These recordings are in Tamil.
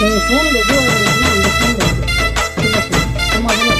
en el fondo, yo, en el fondo, en el fondo, en el fondo,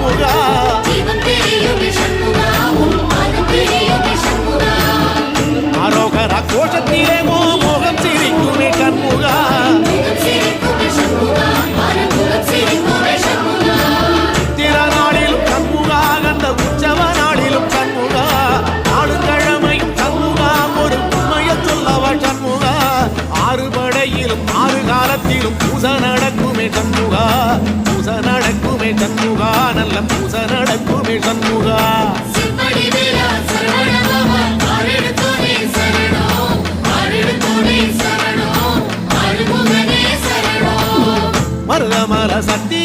శంభుగా. ఆరోగ్య తీరేమో காலத்திலும் ஆறு காலத்திலும் பூச நடக்குமே சண்முகா. பூச நடக்குமே சண்முகா நல்ல பூச நடக்குமே சண்முகா. மருதமர சக்தி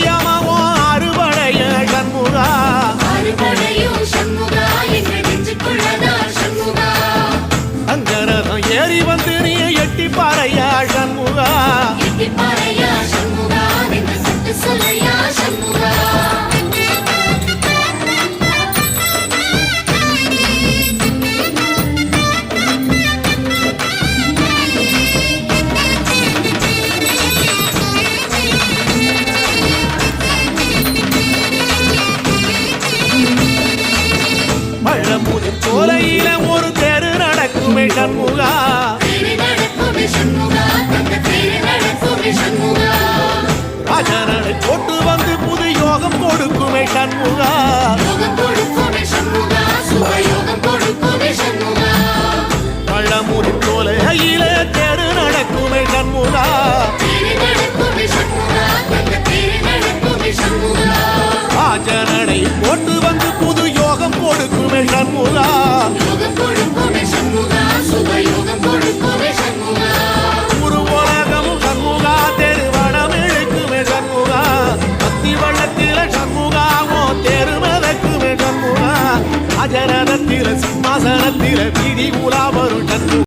சோலையில ஒரு தெரு நடக்குமே சண்முகா ராஜரதத்தில சிம்மாசனத்தில வீதி உலா வரும்